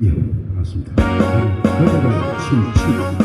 예, 반갑습니다. 여자가 춤, 춤.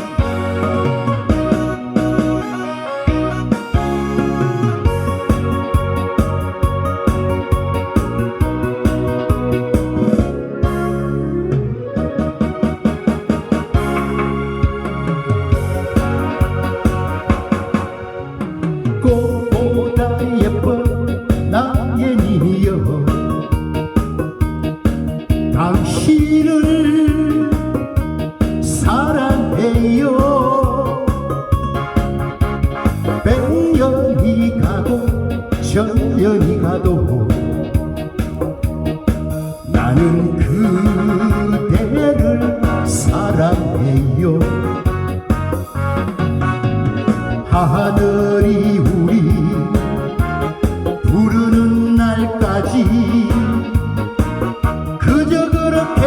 이렇게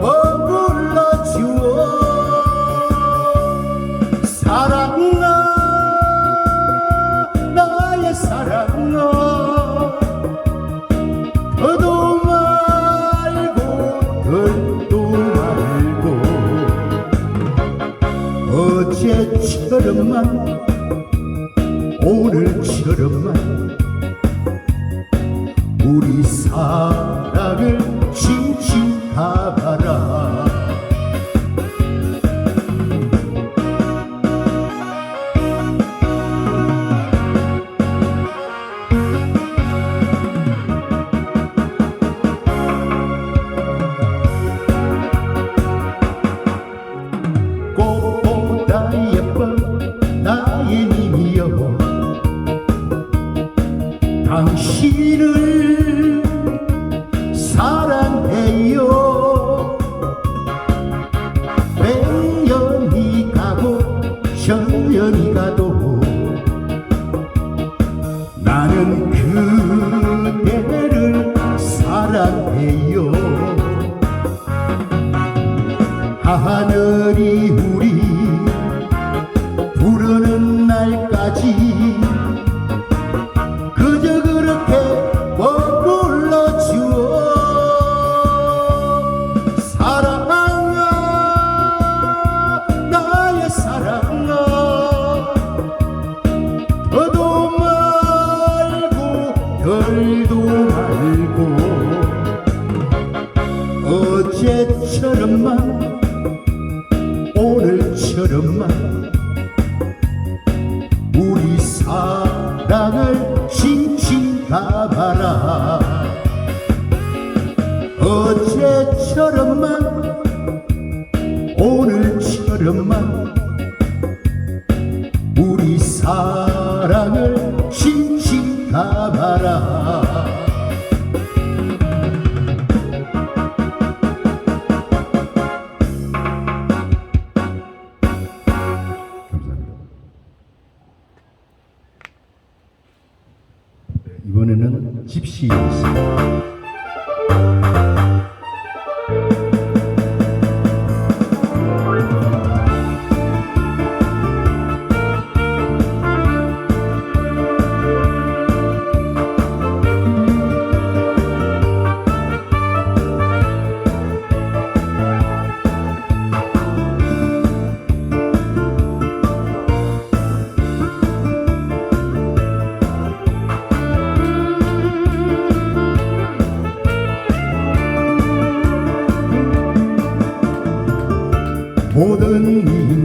머물러 주어. 사랑아 나의 사랑아. 너도 말고 널도 말고. 어제처럼만 오늘처럼만 걸도 말고 어제처럼만 오늘처럼만 우리 사랑을 칭칭 감아라. 어제처럼만 오늘처럼만 우리 사랑을 Gypsies. 모든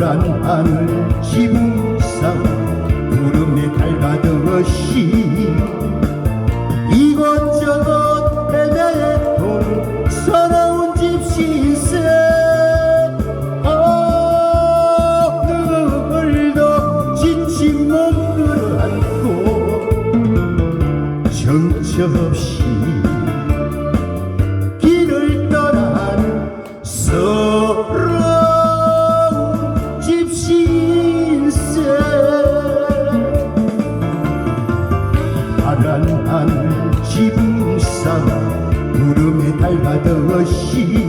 파란 하늘 지붕싸고 구름에 달가듯이 이곳저곳 배달에 돈 서러운 집시세. 오늘도 지친 몸을 안고 정처 없이 machine.